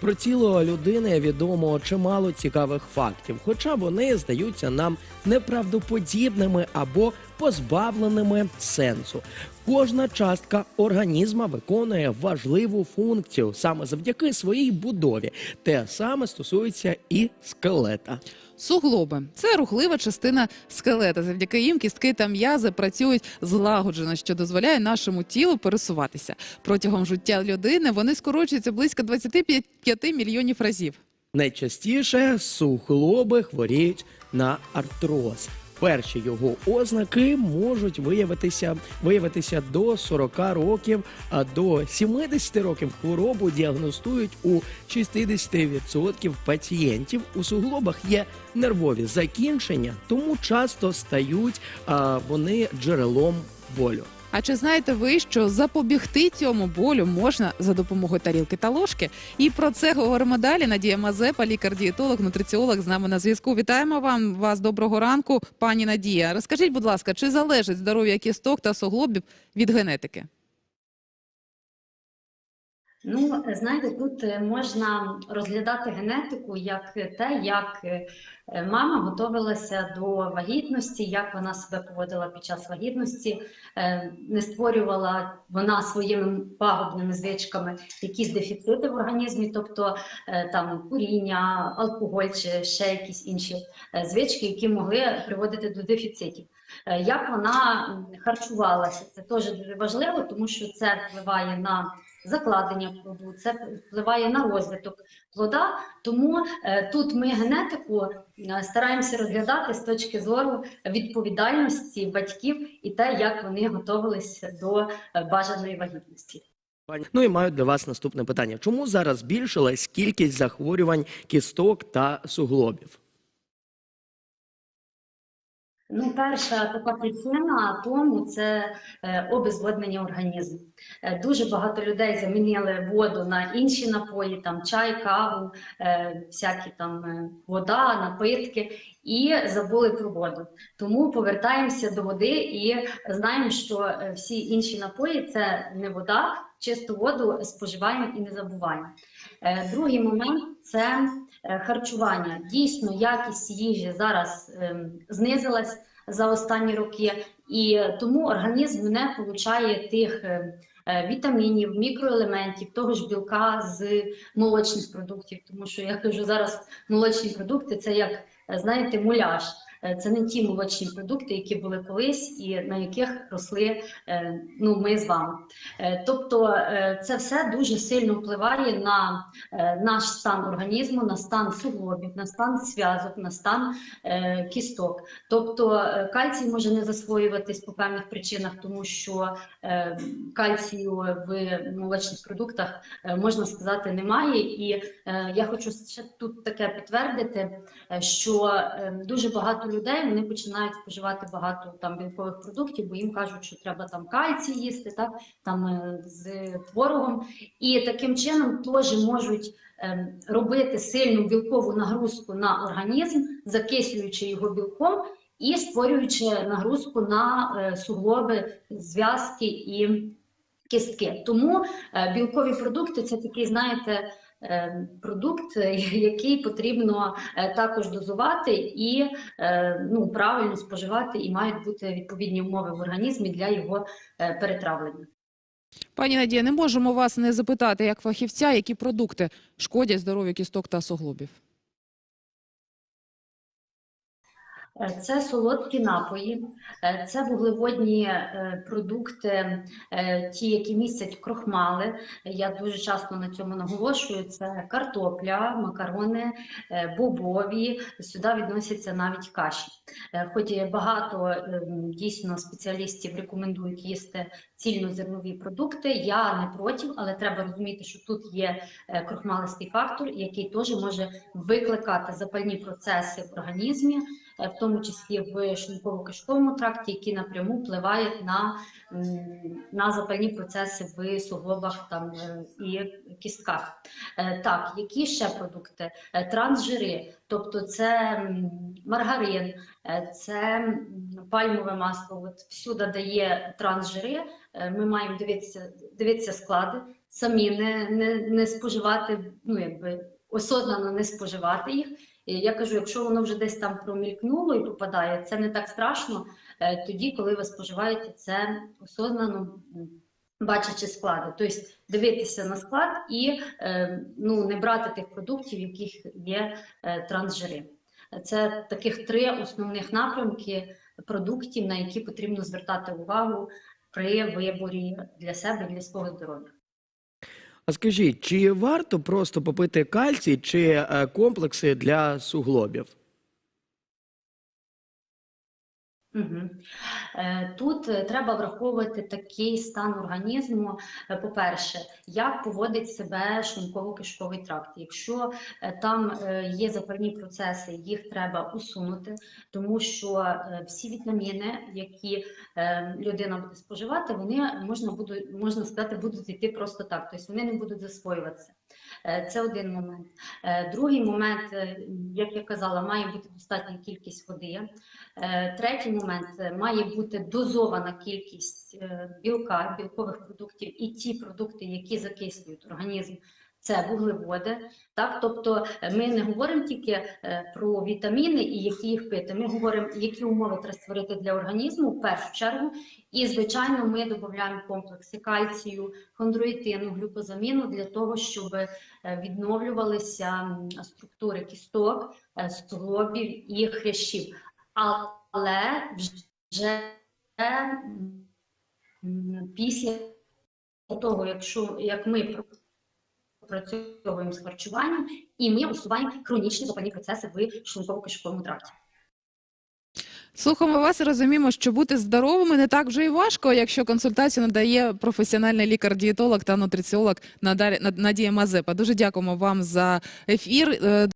Про тіло людини відомо чимало цікавих фактів, хоча вони здаються нам неправдоподібними або позбавленими сенсу. Кожна частка організма виконує важливу функцію саме завдяки своїй будові. Те саме стосується і скелета. Суглоби це рухлива частина скелета. Завдяки їм кістки та м'язи працюють злагоджено, що дозволяє нашому тілу пересуватися. Протягом життя людини вони скорочуються близько 25 мільйонів разів. Найчастіше суглоби хворіють на артроз. Перші його ознаки можуть виявитися, виявитися до 40 років, а до 70 років хворобу діагностують у 60% пацієнтів. У суглобах є нервові закінчення, тому часто стають а, вони джерелом болю. А чи знаєте ви, що запобігти цьому болю можна за допомогою тарілки та ложки? І про це говоримо далі. Надія Мазепа, лікар-дієтолог, нутриціолог з нами на зв'язку. Вітаємо вам вас. Доброго ранку, пані Надія. Розкажіть, будь ласка, чи залежить здоров'я кісток та суглобів від генетики? Ну, знаєте, тут е, можна розглядати генетику як те, як е, мама готувалася до вагітності, як вона себе поводила під час вагітності, е, не створювала вона своїми пагубними звичками якісь дефіцити в організмі, тобто там куріння, алкоголь чи ще якісь інші звички, які могли приводити до дефіцитів. Як вона харчувалася, це теж дуже важливо, тому що це впливає на закладення плоду, це впливає на розвиток плода. Тому е, тут ми генетику е, стараємося розглядати з точки зору відповідальності батьків і те, як вони готувалися до е, бажаної вагітності. Ну і маю для вас наступне питання: чому зараз збільшилась кількість захворювань кісток та суглобів? Ну, перша така причина тому це е, обезводнення організму. Е, дуже багато людей замінили воду на інші напої, там чай, каву, е, всякі там вода, напитки, і забули про воду. Тому повертаємося до води і знаємо, що всі інші напої це не вода, чисту воду споживаємо і не забуваємо. Другий момент це харчування. Дійсно, якість їжі зараз ем, знизилась за останні роки, і тому організм не получає тих е, е, вітамінів, мікроелементів, того ж білка з молочних продуктів. Тому що я кажу зараз молочні продукти це як е, знаєте, муляж. Е, Це не ті молочні продукти, які були колись і на яких росли е, ну, ми з вами. Е, Тобто це все дуже сильно впливає на наш стан організму, на стан суглобів, на стан зв'язок, на стан кісток. Тобто кальцій може не засвоюватись по певних причинах, тому що кальцію в молочних продуктах можна сказати немає. І я хочу ще тут таке підтвердити, що дуже багато людей вони починають споживати багато там білкових продуктів, бо їм кажуть, що треба там кальцій їсти, так там е, з творогом, і таким чином теж можуть ем, робити сильну білкову нагрузку на організм, закислюючи його білком і створюючи нагрузку на е, суглоби, зв'язки і кістки. Тому е, білкові продукти це такий, знаєте, продукт, е, який потрібно е, також дозувати і е, ну, правильно споживати, і мають бути відповідні умови в організмі для його е, перетравлення. Пані Надія, не можемо вас не запитати, як фахівця, які продукти шкодять здоров'ю кісток та суглобів. Це солодкі напої, е, це вуглеводні е, продукти, е, ті, які містять крохмали. Я дуже часто на цьому наголошую. Це картопля, макарони, е, бобові. Сюди відносяться навіть каші. Е, Хоч багато е, дійсно спеціалістів рекомендують їсти цільнозернові продукти. Я не проти, але треба розуміти, що тут є е, крохмалистий фактор, який теж може викликати запальні процеси в організмі е, в тому числі в шлунково-кишковому тракті, які напряму впливають на, на запальні процеси в суглобах там, е, і кістках. Е, Так, які ще продукти? Е, Трансжири, тобто це маргарин, е, це пальмове масло. От всюди дає трансжири. Е, Ми маємо дивитися, дивитися склади самі не, не, не споживати, ну якби осознано не споживати їх. І я кажу, якщо воно вже десь там промількнуло і попадає, це не так страшно. е, Тоді, коли ви споживаєте це осознано, бачачи склади. Тобто дивитися на склад і е, ну, не брати тих продуктів, в яких є е, трансжири. Це таких три основних напрямки продуктів, на які потрібно звертати увагу при виборі для себе і для свого здоров'я. А скажіть, чи варто просто попити кальцій чи е, комплекси для суглобів? Е, Тут е, треба враховувати такий стан організму. Е, По-перше, як поводить себе шлунково-кишковий тракт. Якщо там є запальні процеси, їх треба усунути, тому що всі вітаміни, які людина буде споживати, вони можна будуть, можна сказати, будуть йти просто так, тобто вони не будуть засвоюватися. Е, Це один момент. Е, Другий момент, е, як я казала, має бути достатня кількість води. Третій момент має бути дозована кількість білка, білкових продуктів і ті продукти, які закислюють організм. Це вуглеводи, так тобто е, ми не говоримо тільки е, про вітаміни і які їх пити. Ми говоримо, які умови треба створити для організму в першу чергу. І звичайно, ми додаємо комплекси кальцію, хондроїтину, глюкозаміну для того, щоб е, відновлювалися структури кісток, суглобів і хрящів. Але вже після того, якщо як ми працюємо з харчуванням, і ми усуваємо хронічні запальні процеси в шлунково-кишковому тракті. Слухаємо вас і розуміємо, що бути здоровими не так вже і важко, якщо консультацію надає професіональний лікар-дієтолог та нутриціолог Надія Мазепа. Дуже дякуємо вам за ефір. Е,